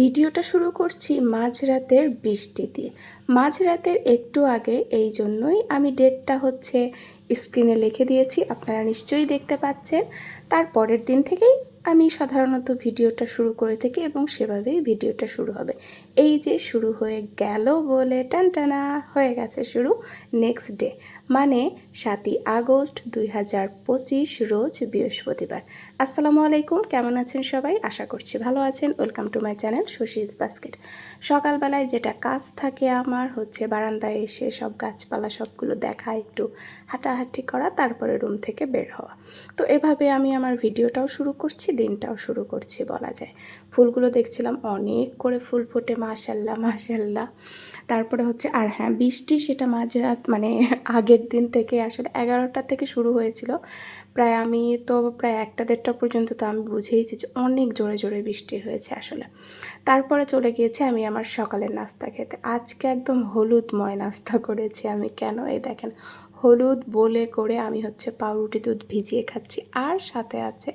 ভিডিওটা শুরু করছি মাঝরাতের বৃষ্টি দিয়ে মাঝরাতের একটু আগে এই জন্যই আমি ডেটটা হচ্ছে স্ক্রিনে লিখে দিয়েছি, আপনারা নিশ্চয়ই দেখতে পাচ্ছেন। তার পরের দিন থেকেই আমি সাধারণত ভিডিওটা শুরু করে থাকি এবং সেভাবেই ভিডিওটা শুরু হবে। এই যে শুরু হয়ে গেল বলে টানটানা হয়ে গেছে শুরু নেক্সট ডে মানে সাতই আগস্ট দুই হাজার পঁচিশ রোজ বৃহস্পতিবার। আসসালামু আলাইকুম, কেমন আছেন সবাই? আশা করছি ভালো আছেন। Welcome to my channel Shashi's basket সকালবেলায় যেটা কাজ থাকে আমার হচ্ছে বারান্দায় এসে সব গাছপালা সবগুলো দেখা, একটু হাঁটাহাঁটি করা, তারপরে রুম থেকে বের হওয়া। তো এভাবে আমি আমার ভিডিওটাও শুরু করছি। দিনটাও শুরু করছি বলা যায়। ফুলগুলো দেখছিলাম অনেক করে ফুল ফোটে, মাশাল্লাহ মাশাল্লাহ। তারপরে হচ্ছে, আর হ্যাঁ বৃষ্টি সেটা মাঝরাত মানে আগের দিন থেকে আসলে এগারোটা থেকে শুরু হয়েছিল। প্রায় আমি তো প্রায় একটা দেড়টা পর্যন্ত তো আমি বুঝেইছি যে অনেক জোরে জোরে বৃষ্টি হয়েছে আসলে। তারপরে চলে গিয়েছে আমি আমার সকালের নাস্তা খেতে। আজকে একদম হলুদময় নাস্তা করেছি আমি, কেন এই দেখেন? হলুদ বলে করে আমি হচ্ছে পাউরুটি দুধ ভিজিয়ে খাচ্ছি। আর সাথে আছে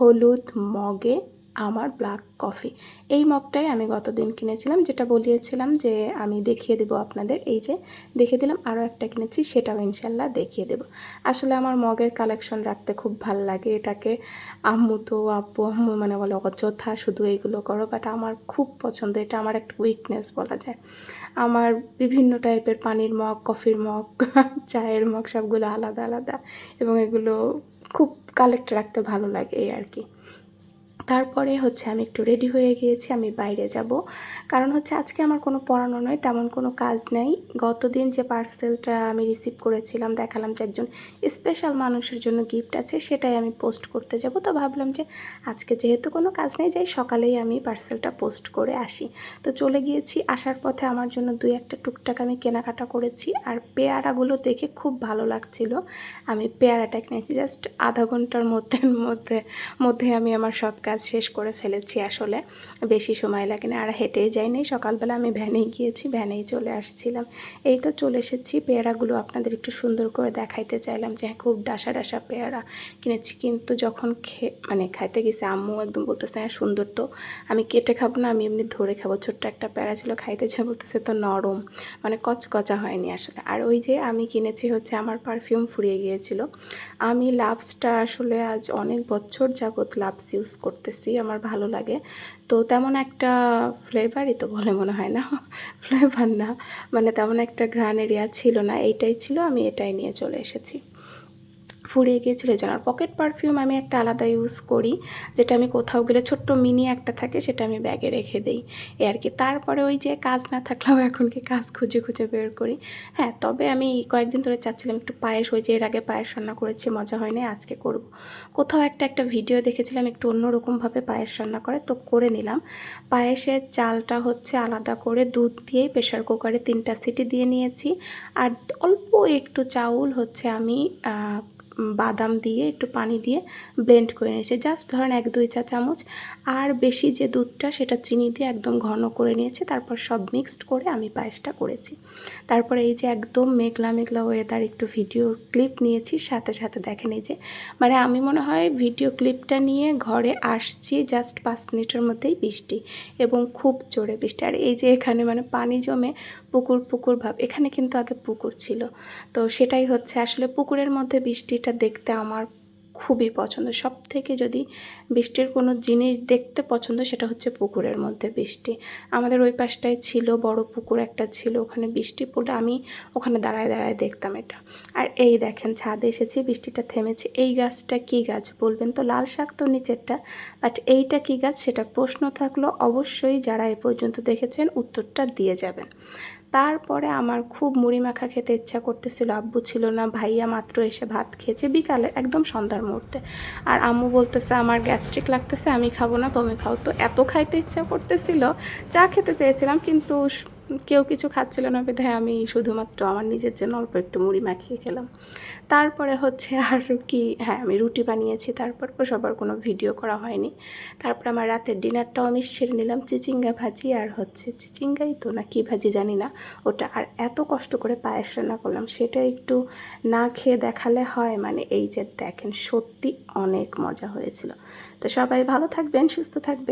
হলুদ মগে আমার ব্ল্যাক কফি এই মগটাই আমি গতদিন কিনেছিলাম, যেটা বলিয়েছিলাম যে আমি দেখিয়ে দেব আপনাদের। এই যে দেখিয়ে দিলাম, আরও একটা কিনেছি, সেটাও ইনশাল্লাহ দেখিয়ে দেব। আসলে আমার মগের কালেকশন রাখতে খুব ভালো লাগে, এটাকে আম্মু তো আব্বু আম্মু মানে বলে অযথা শুধু এইগুলো করো বাট আমার খুব পছন্দ, এটা আমার একটা উইকনেস বলা যায়। আমার বিভিন্ন টাইপের পানির মগ কফির মগ, চায়ের মগ, সবগুলো আলাদা আলাদা। এবং এগুলো খুব কালেক্ট রাখতে ভালো লাগে এই আর কি। তারপরে হচ্ছে আমি একটু রেডি হয়ে গিয়েছি, আমি বাইরে যাব। কারণ হচ্ছে আজকে আমার কোনো পড়ানো নয়, তেমন কোনো কাজ নেই। গতদিন যে পার্সেলটা আমি রিসিভ করেছিলাম, দেখালাম যে একজন স্পেশাল মানুষের জন্য গিফট আছে, সেটাই আমি পোস্ট করতে যাব। তো ভাবলাম যে আজকে যেহেতু কোনো কাজ নেই, যাই সকালেই আমি পার্সেলটা পোস্ট করে আসি। তো চলে গিয়েছি, আসার পথে আমার জন্য দুই একটা টুকটাক আমি কেনাকাটা করেছি। আর পেয়ারাগুলো দেখে খুব ভালো লাগছিল। আমি পেয়ারাটা কিনেছি জাস্ট আধা ঘণ্টার মধ্যে মধ্যে মধ্যে আমি আমার সব কাজ কাজ শেষ করে ফেলেছি আসলে। বেশি সময় লাগে না আর হেঁটেই যাইনি। সকালবেলা আমি ভ্যানেই গিয়েছি, ভ্যানেই চলে আসছিলাম। এই তো চলে এসেছি। পেয়ারাগুলো আপনাদের একটু সুন্দর করে দেখাইতে চাইলাম যে হ্যাঁ খুব ডাসা ডাসা পেয়ারা কিনেছি। কিন্তু যখন খে মানে খাইতে গেছে, আম্মু একদম বলতেছে হ্যাঁ সুন্দর তো। আমি কেটে খাব না, আমি এমনি ধরে খাব। ছোট্ট একটা পেয়ারা ছিল, খাইতে যা বলতেছে তো নরম। মানে কচকচা হয়নি আসলে। আর ওই যে আমি কিনেছি হচ্ছে, আমার পারফিউম ফুরিয়ে গিয়েছিল। আমি লাভসটা আসলে আজ অনেক বছর যাবৎ লাভস ইউজ করতে করতেছি, আমার ভালো লাগে। তো তেমন একটা ফ্লেভারই তো বলে মনে হয় না ফ্লেভার না। মানে তেমন একটা ঘ্রাণ এরিয়া ছিল না, এইটাই ছিল, আমি এটাই নিয়ে চলে এসেছি। ফুরিয়ে গিয়েছিল। যেন আর পকেট পারফিউম আমি একটা আলাদা ইউজ করি, যেটা আমি কোথাও গেলে ছোট্ট মিনি একটা থাকে, সেটা আমি ব্যাগে রেখে দিই। এ আর কি। তারপরে ওই যে কাজ না থাকলেও এখন কি কাজ খুঁজে খুঁজে বের করি। হ্যাঁ তবে আমি কয়েকদিন ধরে চাচ্ছিলাম একটু পায়েস, ওই যে এর আগে পায়েস রান্না করেছি, মজা হয়নি, আজকে করব। কোথাও একটা একটা ভিডিও দেখেছিলাম, একটু অন্যরকমভাবে পায়েস রান্না করে, তো করে নিলাম। পায়েসের চালটা হচ্ছে আলাদা করে দুধ দিয়ে প্রেশার কুকারে তিনটা সিটি দিয়ে নিয়েছি। আর অল্প একটু চাউল হচ্ছে আমি বাদাম দিয়ে, একটু পানি দিয়ে ব্লেন্ড করে নিয়েছে। জাস্ট ধরেন এক, দুই চা চামচ। আর বেশি যে দুধটা, সেটা চিনি দিয়ে একদম ঘন করে নিয়েছে। তারপর সব মিক্সড করে আমি পায়েসটা করেছি। তারপরে এই যে একদম মেঘলা মেঘলা ওয়েদার একটু ভিডিও ক্লিপ নিয়েছি। সাথে সাথে দেখেন এই যে মানে আমি মনে হয় ভিডিও ক্লিপটা নিয়ে ঘরে আসছি জাস্ট পাঁচ মিনিটের মধ্যেই বৃষ্টি এবং খুব জোরে বৃষ্টি। আর এই যে এখানে মানে পানি জমে পুকুর পুকুর ভাব, এখানে কিন্তু আগে পুকুর ছিল। তো সেটাই হচ্ছে, আসলে পুকুরের মধ্যে বৃষ্টি এটা দেখতে আমার খুবই পছন্দ। সব থেকে যদি বৃষ্টির কোনো জিনিস দেখতে পছন্দ, সেটা হচ্ছে পুকুরের মধ্যে বৃষ্টি। আমাদের ওই পাশটায় ছিল, বড় পুকুর একটা ছিল, ওখানে বৃষ্টি পড়লে আমি ওখানে দাঁড়ায় দাঁড়ায় দেখতাম এটা। আর এই দেখেন, ছাদে এসেছি, বৃষ্টিটা থেমেছে। এই গাছটা কি গাছ বলবেন তো? লাল শাক তো নিচেরটা। বাট এইটা কি গাছ? সেটা প্রশ্ন থাকল অবশ্যই যারা এ পর্যন্ত দেখেছেন, উত্তরটা দিয়ে যাবেন। তারপরে আমার খুব মুড়ি মাখা খেতে ইচ্ছা করতেছিল। আব্বু ছিল না, ভাইয়া মাত্র এসে ভাত খেয়েছে বিকালে একদম সন্ধ্যার মুহূর্তে। আর আম্মু বলতেছে, আমার গ্যাস্ট্রিক লাগতেছে, আমি খাব না, তুমি খাও। তো এত খাইতে ইচ্ছা করতেছিল, চা খেতে চেয়েছিলাম, কিন্তু কেউ কিছু খাচ্ছিল না বিধায় আমি শুধুমাত্র আমার নিজের জন্য অল্প একটু মুড়ি মাখিয়ে খেলাম। তারপরে হচ্ছে আর কি হ্যাঁ আমি রুটি বানিয়েছি, তারপর সবার কোনো ভিডিও করা হয়নি। তারপর আমার রাতের ডিনারটাও আমি সেরে নিলাম চিচিঙ্গা ভাজি আর হচ্ছে চিচিঙ্গাই তো না কী ভাজি জানি না, ওটা আর এত কষ্ট করে পায়েস রান্না করলাম, সেটা একটু না খেয়ে দেখালে হয় মানে এই যে দেখেন সত্যি অনেক মজা হয়েছিল। তো সবাই ভালো থাকবেন, সুস্থ থাকবেন।